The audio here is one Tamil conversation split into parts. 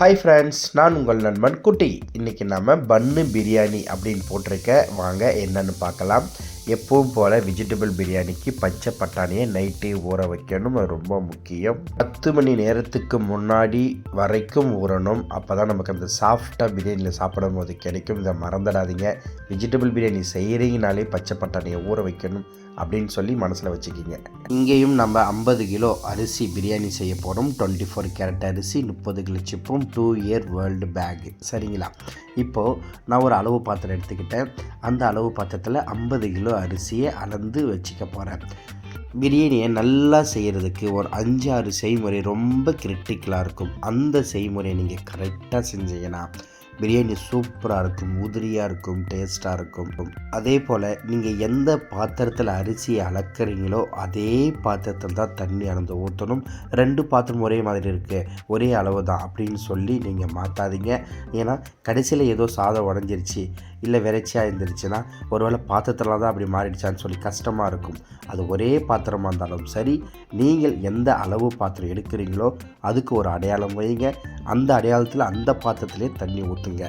ஹாய் ஃப்ரெண்ட்ஸ் நான் உங்கள் நண்பன் குட்டி. இன்றைக்கி நாம் பன்னு பிரியாணி அப்படின்னு போட்டிருக்க. வாங்க என்னென்னு பார்க்கலாம். எப்பவும் போல் வெஜிடபிள் பிரியாணிக்கு பச்சை பட்டாணியை நைட்டு ஊற வைக்கணும். அது ரொம்ப முக்கியம். பத்து மணி நேரத்துக்கு முன்னாடி வரைக்கும் ஊறணும். அப்போ தான் நமக்கு அந்த சாஃப்டாக பிரியாணியில் சாப்பிடும் போது கிடைக்கும். இதை மறந்துடாதீங்க. வெஜிடபிள் பிரியாணி செய்கிறீங்கனாலே பச்சை பட்டாணியை ஊற வைக்கணும் அப்படின்னு சொல்லி மனசில் வச்சுக்கிங்க. இங்கேயும் நம்ம ஐம்பது கிலோ அரிசி பிரியாணி செய்ய போகிறோம் டுவெண்ட்டி ஃபோர் கேரட் அரிசி முப்பது கிலோ சிப்பும் டூ இயர் வேர்ல்டு பேகு சரிங்களா? இப்போது நான் ஒரு அளவு பாத்திரம் எடுத்துக்கிட்டேன். அந்த அளவு பாத்திரத்தில் ஐம்பது கிலோ அரிசியை அளந்து வச்சுக்க போகிறேன் பிரியாணியை நல்லா செய்கிறதுக்கு ஒரு அஞ்சு ஆறு செய்முறை ரொம்ப கிரிட்டிக்கலாக இருக்கும். அந்த செய்முறையை நீங்கள் கரெக்டாக செஞ்சீங்கன்னா பிரியாணி சூப்பராக இருக்கும் உதிரியாக இருக்கும் டேஸ்ட்டாக இருக்கும். அதே போல் நீங்கள் எந்த பாத்திரத்தில் அரிசியை அளக்குறீங்களோ அதே பாத்திரத்தில் தான் தண்ணி அளந்து ஊற்றணும் ரெண்டு பாத்திரம் ஒரே மாதிரி இருக்குது ஒரே அளவு தான் அப்படின்னு சொல்லி நீங்கள் மாற்றாதீங்க ஏன்னா கடைசியில் ஏதோ சாதம் உடஞ்சிருச்சு இல்லை விரைச்சியாக இருந்துருச்சுன்னா ஒருவேளை பாத்திரத்தில் தான் அப்படி மாறிடுச்சான்னு சொல்லி கஷ்டமாக இருக்கும். அது ஒரே பாத்திரமாக இருந்தாலும் சரி நீங்கள் எந்த அளவு பாத்திரம் எடுக்கிறீங்களோ அதுக்கு ஒரு அடையாளம் வைங்க. அந்த அடையாளத்தில் அந்த பாத்திரத்திலே தண்ணி ஊற்றுங்க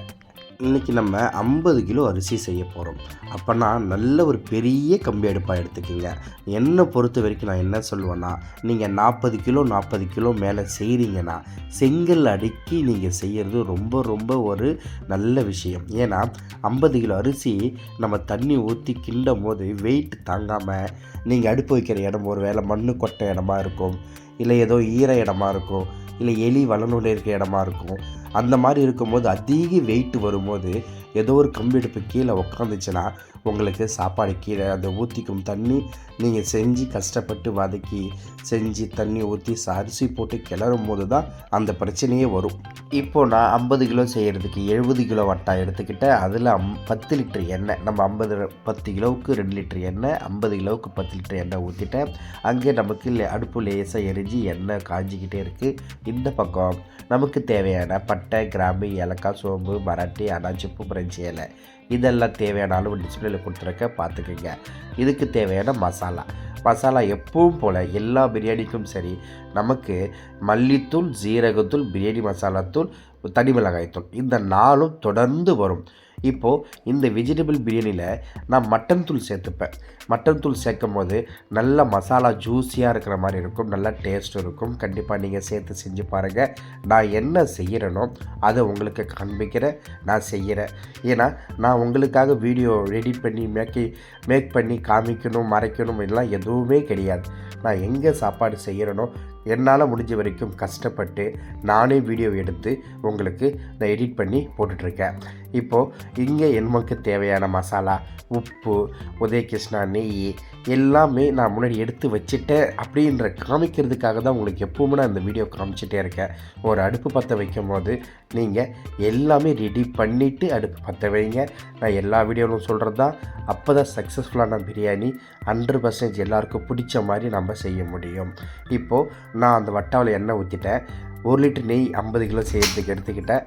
இன்றைக்கி நம்ம ஐம்பது கிலோ அரிசி செய்ய போகிறோம் அப்போனா நல்ல ஒரு பெரிய கம்பி அடுப்பாக எடுத்துக்கோங்க. என்னை பொறுத்த வரைக்கும் நான் என்ன சொல்லுவேன்னா நீங்கள் நாற்பது கிலோ நாற்பது கிலோ மேலே செய்கிறீங்கன்னா செங்கல் அடுக்கி நீங்கள் செய்கிறது ரொம்ப ரொம்ப ஒரு நல்ல விஷயம். ஏன்னா ஐம்பது கிலோ அரிசி நம்ம தண்ணி ஊற்றி கிண்டும் போது வெயிட் தாங்காமல் நீங்கள் அடுப்பு வைக்கிற இடம் ஒரு வேளை மண்ணு கொட்டை இடமா இருக்கும். இல்லை ஏதோ ஈர இடமா இருக்கும். இல்லை எலி வளநூல் இருக்கிற இடமா இருக்கும். அந்த மாதிரி இருக்கும்போது அதிக வெயிட் வரும்போது ஏதோ ஒரு கம்பி எடுப்பு கீழே உக்காந்துச்சுன்னா உங்களுக்கு சாப்பாடு கீழே அந்த ஊற்றிக்கும் தண்ணி நீங்கள் செஞ்சு கஷ்டப்பட்டு வதக்கி செஞ்சு தண்ணி ஊற்றி அரிசி போட்டு கிளறும் போது தான் அந்த பிரச்சனையே வரும். இப்போது நான் ஐம்பது கிலோ செய்கிறதுக்கு எழுபது கிலோ வட்டா எடுத்துக்கிட்டேன். அதில் அம் பத்து லிட்டர் எண்ணெய். நம்ம ஐம்பது பத்து கிலோவுக்கு ரெண்டு லிட்டர் எண்ணெய் ஐம்பது கிலோவுக்கு பத்து லிட்டர் எண்ணெய் ஊற்றிட்டேன் அங்கே நமக்கு அடுப்பு லேசாக எரிஞ்சு எண்ணெய் காஞ்சிக்கிட்டே இருக்குது இந்த பக்கம் நமக்கு தேவையான பட்டை கிராம்பு ஏலக்காய் சோம்பு மராட்டி அனாச்சிப்பு பிரெஞ்சு இலை. இதெல்லாம் தேவையான அளவு டிஸ்பிளேல கொடுத்துருக்க பார்த்துக்குங்க. இதுக்கு தேவையான மசாலா. மசாலா எப்பவும் போல் எல்லா பிரியாணிக்கும் சரி நமக்கு மல்லித்தூள் ஜீரகத்தூள் பிரியாணி மசாலாத்தூள் தனி மிளகாய்த்தூள் இந்த நாளும் தொடர்ந்து வரும். இப்போது இந்த வெஜிடபிள் பிரியாணியில் நான் மட்டன் தூள் சேர்த்துப்பேன். மட்டன் தூள் சேர்க்கும் போது நல்ல மசாலா ஜூஸியாக இருக்கிற மாதிரி இருக்கும். நல்ல டேஸ்ட் இருக்கும். கண்டிப்பாக நீங்கள் சேர்த்து செஞ்சு பாருங்கள் நான் என்ன செய்கிறேனோ அதை உங்களுக்கு காண்பிக்கிறேன். நான் செய்கிறேன் ஏன்னா நான் உங்களுக்காக வீடியோ எடிட் பண்ணி மேக்கி மேக் பண்ணி காமிக்கணும் மறைக்கணும் எல்லாம் எதுவுமே கிடையாது. நான் எங்கே சாப்பாடு செய்கிறேனோ என்னால் முடிஞ்ச வரைக்கும் கஷ்டப்பட்டு நானே வீடியோ எடுத்து உங்களுக்கு நான் எடிட் பண்ணி போட்டுட்ருக்கேன். இப்போது இங்கே நமக்கு தேவையான மசாலா உப்பு உதயகிருஷ்ணா நெய் எல்லாமே நான் முன்னாடி எடுத்து வச்சுட்டேன் அப்படின்ற காமிக்கிறதுக்காக தான் உங்களுக்கு எப்பவுமே நான் இந்த வீடியோ காமிச்சிட்டே இருக்கேன். ஒரு அடுப்பு பற்ற வைக்கும் போது நீங்கள் எல்லாமே ரெடி பண்ணிவிட்டு அடுப்பு பற்ற வைங்க. நான் எல்லா வீடியோவிலும் சொல்கிறது தான். அப்போ தான் சக்ஸஸ்ஃபுல்லான பிரியாணி ஹண்ட்ரட் பர்சன்டேஜ் எல்லாருக்கும் பிடிச்ச மாதிரி நம்ம செய்ய முடியும். இப்போது நான் அந்த வட்டாவில் எண்ணெய் ஊற்றிட்டேன் ஒரு லிட்டர் நெய் ஐம்பது கிலோ செய்கிறதுக்கு எடுத்துக்கிட்டேன்.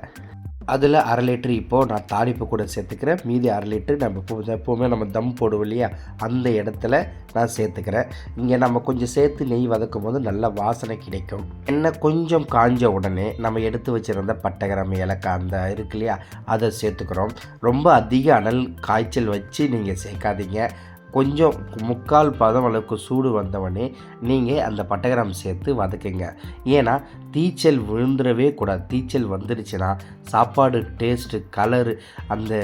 அதில் அரை லிட்டர் இப்போது நான் தாளிப்பு கூட சேர்த்துக்கிறேன். மீதி அரை லிட்டர் நம்ம எப்போவுமே நம்ம தம் போடுவோம் இல்லையா? அந்த இடத்துல நான் சேர்த்துக்கிறேன். இங்கே நம்ம கொஞ்சம் சேர்த்து நெய் வதக்கும் போது நல்ல வாசனை கிடைக்கும். எண்ணெய் கொஞ்சம் காஞ்ச உடனே நம்ம எடுத்து வச்சுருந்த பட்டை கிராம்பு ஏலக்காய் அந்த இருக்கு இல்லையா? அதை சேர்த்துக்கிறோம். ரொம்ப அதிக அனல் காய்ச்சல் வச்சு நீங்கள் சேர்க்காதீங்க. கொஞ்சம் முக்கால் பதம் அளவுக்கு சூடு வந்தவொடனே நீங்கள் அந்த பட்டகிராம் சேர்த்து வதக்குங்க. ஏன்னா தீச்சல் விழுந்துடவே கூடாது. தீச்சல் வந்துடுச்சுன்னா சாப்பாடு டேஸ்ட்டு கலரு அந்த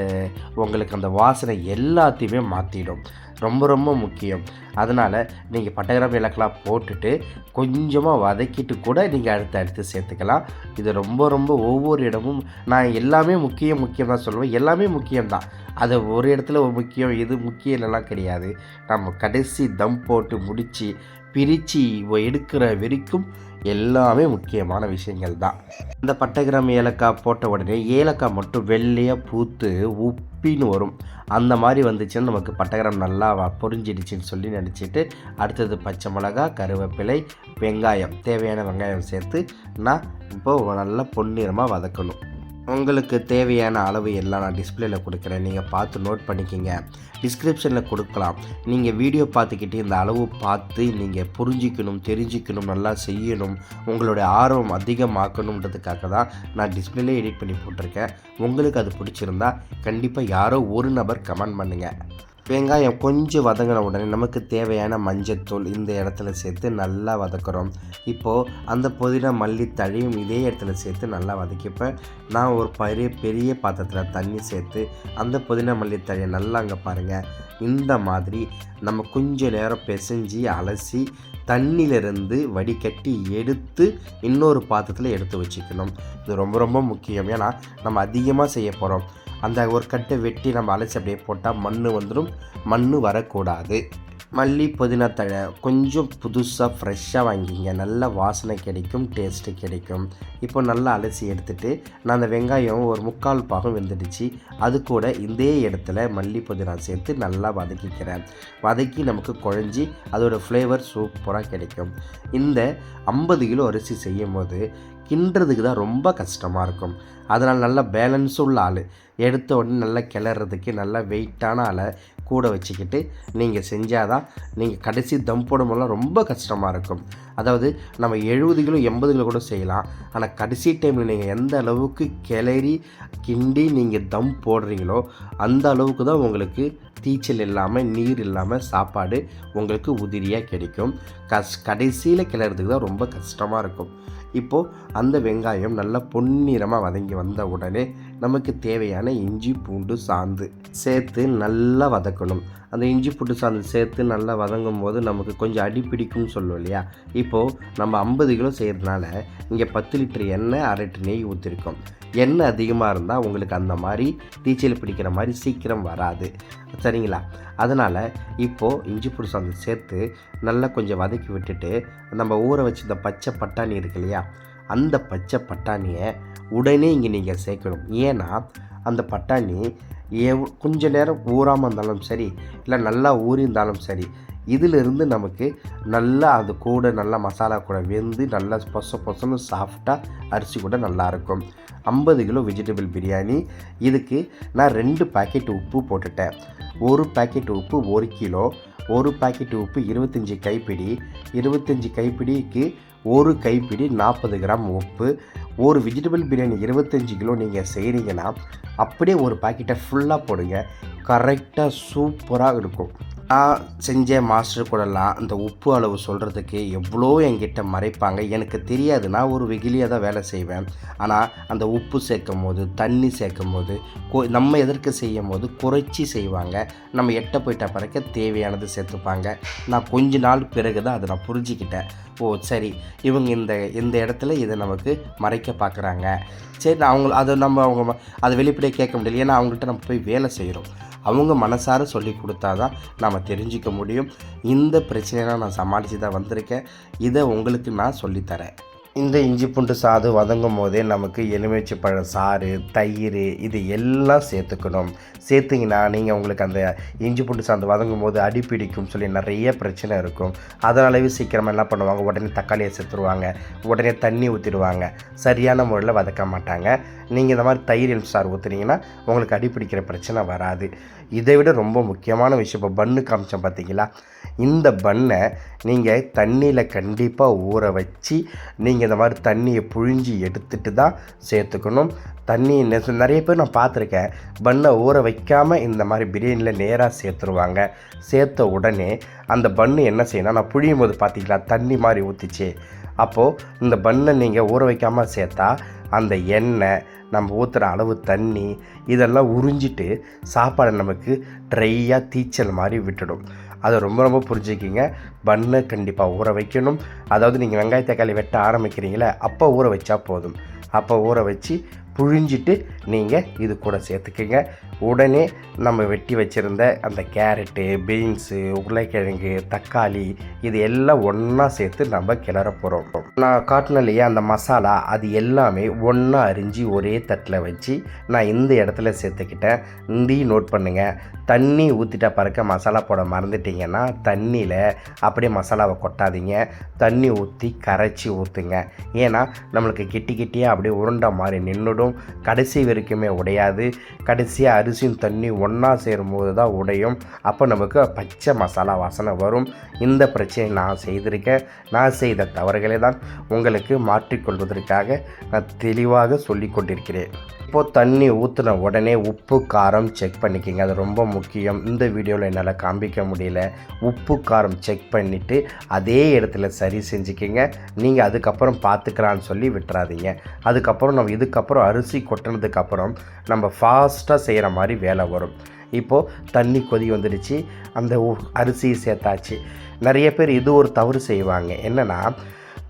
உங்களுக்கு அந்த வாசனை எல்லாத்தையுமே மாற்றிடும் ரொம்ப ரொம்ப முக்கியம். அதனால் நீங்கள் பட்டகிராம் இலக்கெல்லாம் போட்டுட்டு கொஞ்சமாக வதக்கிட்டு கூட நீங்கள் அடுத்து அடுத்து சேர்த்துக்கலாம். இது ரொம்ப ரொம்ப ஒவ்வொரு இடமும் நான் எல்லாமே முக்கியம் முக்கியம் தான் சொல்லுவேன். எல்லாமே முக்கியம்தான் அது ஒரு இடத்துல ஒரு முக்கியம் இது முக்கியம் இல்லைலாம் கிடையாது. நம்ம கடைசி தம் போட்டு முடித்து பிரித்து எடுக்கிற வரைக்கும் எல்லாமே முக்கியமான விஷயங்கள் தான் இந்த பட்டைகிராம் ஏலக்காய் போட்ட உடனே ஏலக்காய் மட்டும் வெள்ளையாக பூத்து உப்பின்னு வரும். அந்த மாதிரி வந்துச்சுன்னா நமக்கு பட்டகிராம் நல்லா பொறிஞ்சிடுச்சின்னு சொல்லி நினச்சிட்டு அடுத்தது பச்சை மிளகா கருவேப்பிலை வெங்காயம். தேவையான வெங்காயம் சேர்த்து நான் இப்போது நல்லா பொன்னிறமாக வதக்கணும். உங்களுக்கு தேவையான அளவு எல்லாம் நான் டிஸ்பிளேல கொடுக்குறேன். நீங்கள் பார்த்து நோட் பண்ணிக்கிங்க. டிஸ்கிரிப்ஷனில் கொடுக்கலாம். நீங்கள் வீடியோ பார்த்துக்கிட்டு இந்த அளவு பார்த்து நீங்கள் புரிஞ்சிக்கணும் தெரிஞ்சிக்கணும் நல்லா செய்யணும் உங்களுடைய ஆர்வம் அதிகமாக்கணுன்றதுக்காக தான் நான் டிஸ்பிளேலே எடிட் பண்ணி போட்டிருக்கேன். உங்களுக்கு அது பிடிச்சிருந்தா கண்டிப்பாக யாரோ ஒரு நபர் கமெண்ட் பண்ணுங்கள் வெங்காயம் கொஞ்சம் வதங்கின உடனே நமக்கு தேவையான மஞ்சத்தூள் இந்த இடத்துல சேர்த்து நல்லா வதக்குறோம். இப்போது அந்த புதினா மல்லித்தழையும் இதே இடத்துல சேர்த்து நல்லா வதக்கிப்பேன் நான் ஒரு பெரிய பெரிய பாத்திரத்தில் தண்ணி சேர்த்து அந்த புதினா மல்லித்தழையை நல்லா அங்கே பாருங்கள் இந்த மாதிரி நம்ம கொஞ்சம் நேரம் பிசைஞ்சு அலசி தண்ணியிலிருந்து வடிகட்டி எடுத்து இன்னொரு பாத்திரத்தில் எடுத்து வச்சுக்கணும். இது ரொம்ப ரொம்ப முக்கியம். ஏன்னா நம்ம அதிகமாக செய்ய போகிறோம் அந்த ஒரு கட்டை வெட்டி நம்ம அலசி அப்படியே போட்டால் மண் வந்துடும் மண் வரக்கூடாது. மல்லி புதினா தழை கொஞ்சம் புதுசாக ஃப்ரெஷ்ஷாக வாங்கிங்க. நல்ல வாசனை கிடைக்கும் டேஸ்ட்டு கிடைக்கும். இப்போ நல்லா அலசி எடுத்துகிட்டு நான் அந்த வெங்காயம் ஒரு முக்கால் பாகம் வெந்துடுச்சு. அது கூட இதே இடத்துல மல்லி புதினா சேர்த்து நல்லா வதக்கிக்கிறேன். வதக்கி நமக்கு குழஞ்சி அதோடய ஃப்ளேவர் சூப்பராக கிடைக்கும். இந்த ஐம்பது கிலோ அரிசி செய்யும் போது கிண்டுறதுக்கு தான் ரொம்ப கஷ்டமாக இருக்கும். அதனால் நல்லா பேலன்ஸ் உள்ள ஆள். எடுத்த உடனே நல்லா கிளறதுக்கு நல்லா வெயிட்டான ஆளை கூட வச்சுக்கிட்டு நீங்கள் செஞ்சால் தான் நீங்கள் கடைசி தம் போடும்போதெல்லாம் ரொம்ப கஷ்டமாக இருக்கும். அதாவது நம்ம எழுபது கிலோ எண்பது கிலோ கூட செய்யலாம். ஆனால் கடைசி டைமில் நீங்கள் எந்த அளவுக்கு கிளறி கிண்டி நீங்கள் தம் போடுறீங்களோ அந்த அளவுக்கு தான் உங்களுக்கு தீச்சல் இல்லாமல் நீர் இல்லாமல் சாப்பாடு உங்களுக்கு உதிரியாக கிடைக்கும். கஸ் கடைசியில் கிளறதுக்கு தான் ரொம்ப கஷ்டமாக இருக்கும். இப்போது அந்த வெங்காயம் நல்லா பொன்னிறமாக வதங்கி வந்த உடனே நமக்கு தேவையான இஞ்சி பூண்டு சாந்து சேர்த்து நல்லா வதக்கணும். அந்த இஞ்சி பூண்டு சாந்து சேர்த்து நல்லா வதங்கும் போது நமக்கு கொஞ்சம் அடி பிடிக்கும்னு சொல்லுவோம் இல்லையா? இப்போது நம்ம ஐம்பது கிலோ செய்கிறதுனால இங்கே பத்து லிட்டர் எண்ணெய் அரை லிட்டர் நெய் ஊற்றிருக்கோம் எண்ணெய் அதிகமாக இருந்தால் உங்களுக்கு அந்த மாதிரி தீச்சல் பிடிக்கிற மாதிரி சீக்கிரம் வராது. சரிங்களா? அதனால் இப்போது இஞ்சி பூண்டு அந்த சேர்த்து நல்லா கொஞ்சம் வதக்கி விட்டுட்டு நம்ம ஊற வச்சு இந்த பச்சை பட்டாணி இருக்கு இல்லையா? அந்த பச்சை பட்டாணியை உடனே இங்கே நீங்கள் சேர்க்கணும். ஏன்னா அந்த பட்டாணி எவ் கொஞ்ச நேரம் ஊறாமல் இருந்தாலும் சரி இல்லை நல்லா ஊறியிருந்தாலும் சரி இதிலிருந்து நமக்கு நல்லா அது கூட நல்லா மசாலா கூட வெந்து நல்லா பொச பொசன்னு சாஃப்டாக அரிசி கூட நல்லாயிருக்கும் ஐம்பது கிலோ வெஜிடபிள் பிரியாணி. இதுக்கு நான் ரெண்டு பேக்கெட் உப்பு போட்டுட்டேன். ஒரு பேக்கெட் உப்பு ஒரு கிலோ ஒரு பாக்கெட் உப்பு இருபத்தஞ்சி கைப்பிடி. இருபத்தஞ்சி கைப்பிடிக்கு ஒரு கைப்பிடி நாற்பது கிராம் உப்பு. ஒரு வெஜிடபிள் பிரியாணி இருபத்தஞ்சி கிலோ நீங்கள் செய்கிறீங்கன்னா அப்படியே ஒரு பாக்கெட்டை ஃபுல்லாக போடுங்க. கரெக்டாக சூப்பராக இருக்கும். நான் செஞ்ச மாஸ்டர் கூடலாம் அந்த உப்பு அளவு சொல்கிறதுக்கு எவ்வளோ என்கிட்ட மறைப்பாங்க. எனக்கு தெரியாது. நான் ஒரு வெகிலியாக தான் வேலை செய்வேன். ஆனால் அந்த உப்பு சேர்க்கும் போது தண்ணி சேர்க்கும் போது நம்ம எதற்கு செய்யும் போது குறைச்சி செய்வாங்க. நம்ம எட்ட போயிட்ட பிறக்க தேவையானது சேர்த்துப்பாங்க. நான் கொஞ்ச நாள் பிறகு தான் அதை நான் புரிஞ்சுக்கிட்டேன். ஓ சரி. இவங்க இந்த இந்த இடத்துல இதை நமக்கு மறைக்க பார்க்குறாங்க. சரி நான் அவங்க அதை நம்ம அவங்க அதை வெளிப்படையாக கேட்க முடியல. ஏன்னா அவங்கள்ட்ட நம்ம போய் வேலை செய்கிறோம். அவங்க மனசார சொல்லி கொடுத்தா தான் நம்ம தெரிஞ்சிக்க முடியும். இந்த பிரச்சனையெல்லாம் நான் சமாளித்து தான் வந்திருக்கேன். இதை உங்களுக்கு நான் சொல்லித்தரேன். இந்த இஞ்சி பூண்டு சாது வதங்கும் போதே நமக்கு எலுமிச்சை பழம் சாறு தயிர் இது எல்லாம் சேர்த்துக்கணும். சேர்த்திங்கன்னா நீங்கள் உங்களுக்கு அந்த இஞ்சி பூண்டு சாந்து வதங்கும் போது அடி பிடிக்கும் சொல்லி நிறைய பிரச்சனை இருக்கும். அதனாலவே சீக்கிரமாக என்ன பண்ணுவாங்க? உடனே தக்காளியை சேர்த்துருவாங்க உடனே தண்ணி ஊற்றிடுவாங்க சரியான முறையில் வதக்க மாட்டாங்க. நீங்கள் இந்த மாதிரி தயிர் எலுமிச்சை சாறு ஊற்றுனீங்கன்னா உங்களுக்கு அடி பிடிக்கிற பிரச்சனை வராது. இதை விட ரொம்ப முக்கியமான விஷயம். இப்போ பன்னு காமிச்சோம் பார்த்தீங்களா இந்த பண்ணை நீங்கள் தண்ணியில் கண்டிப்பாக ஊற வச்சு நீங்கள் இந்த மாதிரி தண்ணியை புழிஞ்சி எடுத்துட்டு தான் சேர்த்துக்கணும். தண்ணி நிறைய பேர் நான் பார்த்துருக்கேன் பண்ணை ஊற வைக்காமல் இந்த மாதிரி பிரியாணியில் நேராக சேர்த்துருவாங்க. சேர்த்த உடனே அந்த பண்ணு என்ன செய்யணும் நான் புழியும் போது பார்த்தீங்களா தண்ணி மாதிரி ஊற்றிச்சு அப்போது இந்த பண்ணை நீங்கள் ஊற வைக்காமல் சேர்த்தா அந்த எண்ணெய் நம்ம ஊற்றுற அளவு தண்ணி இதெல்லாம் உறிஞ்சிட்டு சாப்பாடை நமக்கு ட்ரையாக தீச்சல் மாதிரி விட்டுடும். அதை ரொம்ப ரொம்ப புரிஞ்சுக்கிங்க. பண்ணு கண்டிப்பாக ஊற வைக்கணும். அதாவது நீங்கள் வெங்காய தக்காளி வெட்ட ஆரம்பிக்கிறீங்களே அப்போ ஊற வச்சா போதும். அப்போ ஊற வச்சு புழிஞ்சிட்டு நீங்கள் இது கூட சேர்த்துக்குங்க. உடனே நம்ம வெட்டி வச்சுருந்த அந்த கேரட்டு பீன்ஸு உருளைக்கிழங்கு தக்காளி இது எல்லாம் ஒன்றா சேர்த்து நம்ம கிளற போகிறோம் நான் காட்டின இல்லையா அந்த மசாலா அது எல்லாமே ஒன்றா அரிஞ்சு ஒரே தட்டில் வச்சு நான் இந்த இடத்துல சேர்த்துக்கிட்டேன். இதையும் நோட் பண்ணுங்கள் தண்ணி ஊற்றிட்டா பறக்க மசாலா போட மறந்துட்டீங்கன்னா தண்ணியில் அப்படியே மசாலாவை கொட்டாதீங்க. தண்ணி ஊற்றி கரைச்சி ஊற்றுங்க ஏன்னா நம்மளுக்கு கிட்டி கிட்டியாக அப்படியே உருண்டை மாதிரி நின்றுடும் விடும் கடைசி வரைக்குமே உடையாது. கடைசியாக அரிசியும் தண்ணி ஒன்றா சேரும்போது தான் உடையும். அப்போ நமக்கு பச்சை மசாலா வாசனை வரும். இந்த பிரச்சனை நான் செய்திருக்கேன். நான் செய்த தவறுகளை தான் உங்களுக்கு மாற்றிக்கொள்வதற்காக நான் தெளிவாக சொல்லி கொண்டிருக்கிறேன். இப்போது தண்ணி ஊற்றின உடனே உப்பு காரம் செக் பண்ணிக்கோங்க. அது ரொம்ப முக்கியம். இந்த வீடியோவில் என்னால் காண்பிக்க முடியல. உப்பு காரம் செக் பண்ணிவிட்டு அதே இடத்துல சரி செஞ்சுக்கிங்க. நீங்கள் அதுக்கப்புறம் பார்த்துக்கலான்னு சொல்லி விட்டுறாதீங்க. அதுக்கப்புறம் நம்ம இதுக்கப்புறம் அரிசி கொட்டினதுக்கப்புறம் நம்ம ஃபாஸ்ட்டாக செய்கிற மாதிரி வேலை வரும். இப்போது தண்ணி கொதி வந்துடுச்சு அந்த அரிசியை சேர்த்தாச்சு. நிறைய பேர் இது ஒரு தவறு செய்வாங்க. என்னென்னா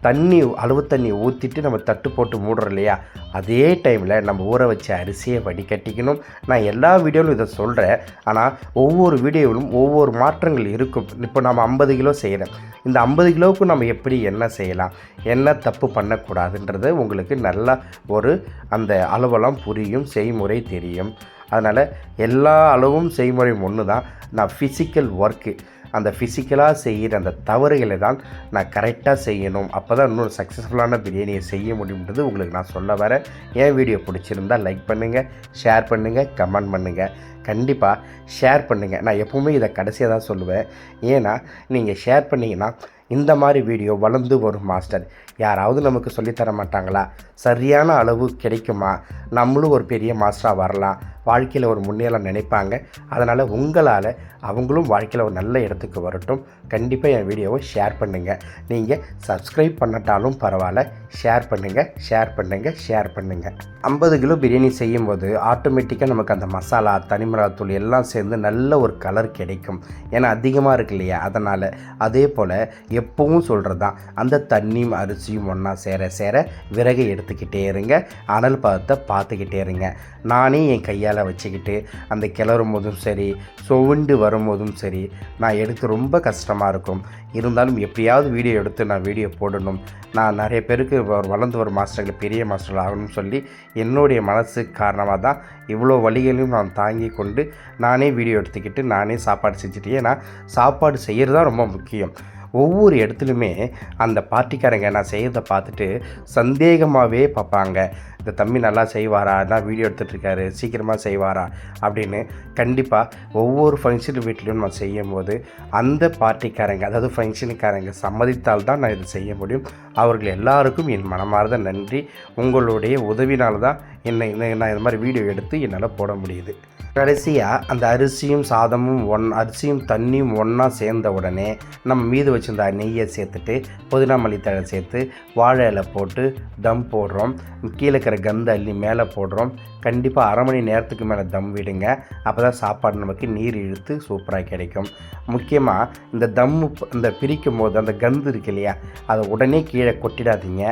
தண்ணி அளவு தண்ணி ஊற்றிட்டு நம்ம தட்டு போட்டு மூடுறோம் இல்லையா அதே டைமில் நம்ம ஊற வச்ச அரிசியை வடிகட்டிக்கணும். நான் எல்லா வீடியோவிலும் இதை சொல்கிறேன் ஆனால் ஒவ்வொரு வீடியோவிலும் ஒவ்வொரு மாற்றங்கள் இருக்கும். இப்போ நம்ம ஐம்பது கிலோ செய்கிறேன் இந்த ஐம்பது கிலோவுக்கு நம்ம எப்படி என்ன செய்யலாம்? என்ன தப்பு பண்ணக்கூடாதுன்றது உங்களுக்கு நல்லா ஒரு அந்த அளவெல்லாம் புரியும். செய்முறை தெரியும். அதனால் எல்லா அளவும் செய்முறையும் ஒன்று தான் நான் ஃபிசிக்கல் ஒர்க்கு அந்த ஃபிசிக்கலாக செய்கிற அந்த தவறுகளை தான் நான் கரெக்டாக செய்யணும். அப்போ தான் இன்னொரு சக்ஸஸ்ஃபுல்லான பிரியாணியை செய்ய முடியுன்றது உங்களுக்கு நான் சொல்ல வரேன். என் வீடியோ பிடிச்சிருந்தா லைக் பண்ணுங்கள் ஷேர் பண்ணுங்கள் கமெண்ட் பண்ணுங்கள் கண்டிப்பாக ஷேர் பண்ணுங்கள் நான் எப்போவுமே இதை கடைசியாக தான் சொல்லுவேன். ஏன்னா நீங்கள் ஷேர் பண்ணிங்கன்னா இந்த மாதிரி வீடியோ வளர்ந்து வரும் மாஸ்டர் யாராவது நமக்கு சொல்லித் தர மாட்டாங்களா சரியான அளவு கிடைக்குமா? நம்மளும் ஒரு பெரிய மாஸ்டராக வரலாம். வாழ்க்கையில் ஒரு முன்னேறம் நினைப்பாங்க. அதனால் உங்களால் அவங்களும் வாழ்க்கையில் ஒரு நல்ல இடத்துக்கு வரட்டும். கண்டிப்பாக என் வீடியோவை ஷேர் பண்ணுங்கள் நீங்கள் சப்ஸ்கிரைப் பண்ணட்டாலும் பரவாயில்ல. ஷேர் பண்ணுங்கள் ஷேர் பண்ணுங்கள் ஷேர் பண்ணுங்கள் ஐம்பது கிலோ பிரியாணி செய்யும்போது ஆட்டோமேட்டிக்காக நமக்கு அந்த மசாலா தனிமிளகாத்தூள் எல்லாம் சேர்ந்து நல்ல ஒரு கலர் கிடைக்கும். ஏன்னா அதிகமாக இருக்கு இல்லையா? அதனால் அதே போல் எப்பவும் சொல்கிறது தான் அந்த தண்ணியும் அரிசி அரிசியும் ஒன்றா சேர சேர விறகை எடுத்துக்கிட்டே இருங்க. அனல் பதத்தை பார்த்துக்கிட்டே இருங்க. நானே என் கையால் வச்சுக்கிட்டு அந்த கிளறும் போதும் சரி சொவுண்டு வரும்போதும் சரி நான் எடுத்து ரொம்ப கஷ்டமாக இருக்கும். இருந்தாலும் எப்படியாவது வீடியோ எடுத்து நான் வீடியோ போடணும். நான் நிறைய பேருக்கு வளர்ந்து வரும் மாஸ்டர்கள் பெரிய மாஸ்டர்கள் ஆகணும்னு சொல்லி என்னுடைய மனசு காரணமாக தான் இவ்வளோ வழிகளையும் நான் தாங்கி கொண்டு நானே வீடியோ எடுத்துக்கிட்டு நானே சாப்பாடு செஞ்சுட்டு ஏன்னா சாப்பாடு செய்கிறது தான் ரொம்ப முக்கியம். ஒவ்வொரு இடத்துலையுமே அந்த பார்ட்டிக்காரங்க நான் செய்கிறத பார்த்துட்டு சந்தேகமாகவே பார்ப்பாங்க. இந்த தம்பி நல்லா செய்வாரா? நான் வீடியோ எடுத்துகிட்ருக்காரு சீக்கிரமாக செய்வாரா? அப்படின்னு கண்டிப்பாக ஒவ்வொரு ஃபங்க்ஷன் வீட்லேயும் நான் செய்யும் போது அந்த பார்ட்டிக்காரங்க அதாவது ஃபங்க்ஷனுக்காரங்க சம்மதித்தால் தான் நான் இதை செய்ய முடியும். அவர்கள் எல்லாருக்கும் என் மனமார்ந்த நன்றி. உங்களுடைய உதவினால் தான் என்னை நான் இந்த மாதிரி வீடியோ எடுத்து என்னால் போட முடியுது. கடைசியாக அந்த அரிசியும் சாதமும் ஒன் அரிசியும் தண்ணியும் ஒன்றா சேர்ந்த உடனே நம்ம மீது வச்சுருந்த நெய்யை சேர்த்துட்டு புதினா மல்லித்தழை சேர்த்து வாழை இலை போட்டு தம் போடுறோம். கீழே இருக்கிற கந்த அள்ளி மேலே போடுறோம். கண்டிப்பாக அரை மணி நேரத்துக்கு மேலே தம் விடுங்க. அப்போ தான் சாப்பாடு நமக்கு நீர் இழுத்து சூப்பராக கிடைக்கும். முக்கியமாக இந்த தம்மு இந்த பிரிக்கும் போது அந்த கந்து இருக்கு இல்லையா அதை உடனே கீழே கொட்டிடாதீங்க.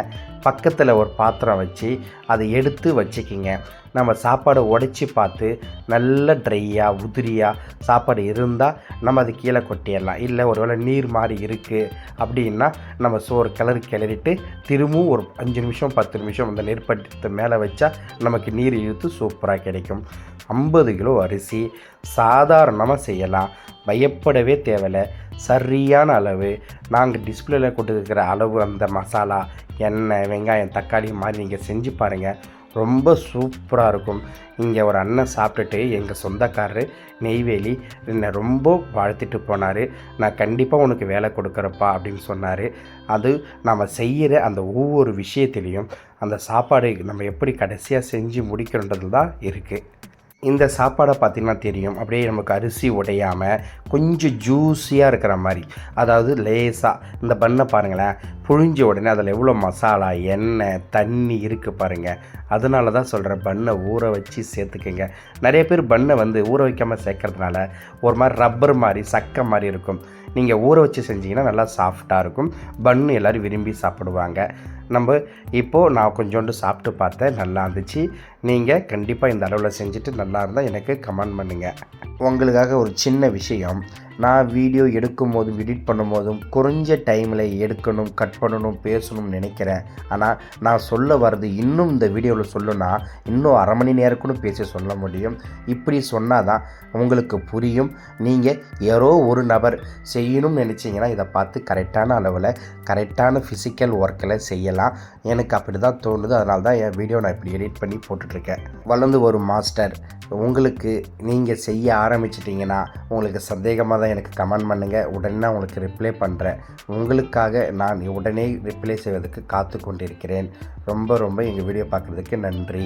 பக்கத்தில் ஒரு பாத்திரம் வச்சு அதை எடுத்து வச்சுக்கிங்க. நம்ம சாப்பாடை உடைச்சி பார்த்து நல்ல ட்ரையாக உதிரியாக சாப்பாடு இருந்தால் நம்ம அது கீழே கொட்டிடலாம். இல்லை ஒருவேளை நீர் மாதிரி இருக்குது அப்படின்னா நம்ம சோறு கிளறி கிளறிட்டு திரும்பவும் ஒரு அஞ்சு நிமிஷம் பத்து நிமிஷம் அந்த நெருப்பட்டு மேலே வச்சா நமக்கு நீர் இழுத்து சூப்பராக கிடைக்கும். ஐம்பது கிலோ அரிசி சாதாரணமாக செய்யலாம். பயப்படவே தேவையில்லை. சரியான அளவு. நாங்கள் டிஸ்பிளேல கொடுத்துருக்கிற அளவு அந்த மசாலா எண்ணெய் வெங்காயம் தக்காளி மாதிரி நீங்கள் செஞ்சு பாருங்கள் ரொம்ப சூப்பராக இருக்கும். இங்கே ஒரு அண்ணன் சாப்பிட்டுட்டு எங்கள் சொந்தக்காரரு நெய்வேலி என்னை ரொம்ப வாழ்த்திட்டு போனார். நான் கண்டிப்பாக உனக்கு வேலை கொடுக்குறப்பா அப்படின்னு சொன்னார். அது நம்ம செய்கிற அந்த ஒவ்வொரு விஷயத்துலேயும் அந்த சாப்பாடு நம்ம எப்படி கடைசியாக செஞ்சு முடிக்கிறன்றது தான் இருக்குது இந்த சாப்பாடை பார்த்திங்கன்னா தெரியும். அப்படியே நமக்கு அரிசி உடையாமல் கொஞ்சம் ஜூஸியாக இருக்கிற மாதிரி. அதாவது லேசாக இந்த பண்ணை பாருங்களேன். புழிஞ்ச உடனே அதில் எவ்வளோ மசாலா எண்ணெய் தண்ணி இருக்குது பாருங்கள் அதனால தான் சொல்கிறேன் பண்ணை ஊற வச்சு சேர்த்துக்கோங்க. நிறைய பேர் பண்ணை வந்து ஊற வைக்காமல் சேர்க்கறதுனால ஒரு மாதிரி ரப்பர் மாதிரி சக்கை மாதிரி இருக்கும். நீங்கள் ஊற வச்சு செஞ்சீங்கன்னா நல்லா சாஃப்டாக இருக்கும். பன்னு எல்லோரும் விரும்பி சாப்பிடுவாங்க. நம்ம இப்போது நான் கொஞ்சோண்டு சாப்பிட்டு பார்த்தேன் நல்லா இருந்துச்சு. நீங்கள் கண்டிப்பாக இந்த அளவில் செஞ்சுட்டு நல்லா இருந்தால் எனக்கு கமெண்ட் பண்ணுங்கள் உங்களுக்காக ஒரு சின்ன விஷயம். நான் வீடியோ எடுக்கும் போதும் எடிட் பண்ணும் போதும் குறைஞ்ச டைமில் எடுக்கணும் கட் பண்ணணும் பேசணும்னு நினைக்கிறேன். ஆனால் நான் சொல்ல வர்றது இன்னும் இந்த வீடியோவில் சொல்லணும்னா இன்னும் அரை மணி நேரம் பேசி சொல்ல முடியும். இப்படி சொன்னால் தான் உங்களுக்கு புரியும். நீங்கள் யாரோ ஒரு நபர் செய்யணும்னு நினச்சிங்கன்னா இதை பார்த்து கரெக்டான அளவில் கரெக்டான ஃபிசிக்கல் ஒர்க்கில் செய்யலாம். எனக்கு அப்படி தான் தோணுது. அதனால தான் என் வீடியோ நான் இப்படி எடிட் பண்ணி போட்டுட்ருக்கேன். வளர்ந்து வரும் மாஸ்டர் உங்களுக்கு நீங்கள் செய்ய ஆரம்பிச்சிட்டிங்கன்னா உங்களுக்கு சந்தேகமாக தான் எனக்கு கமெண்ட் பண்ணுங்கள் உடனே நான் உங்களுக்கு ரிப்ளை பண்ணுறேன் உங்களுக்காக நான் உடனே ரிப்ளை செய்வதற்கு காத்து கொண்டிருக்கிறேன். ரொம்ப ரொம்ப எங்கள் வீடியோ பார்க்குறதுக்கு நன்றி.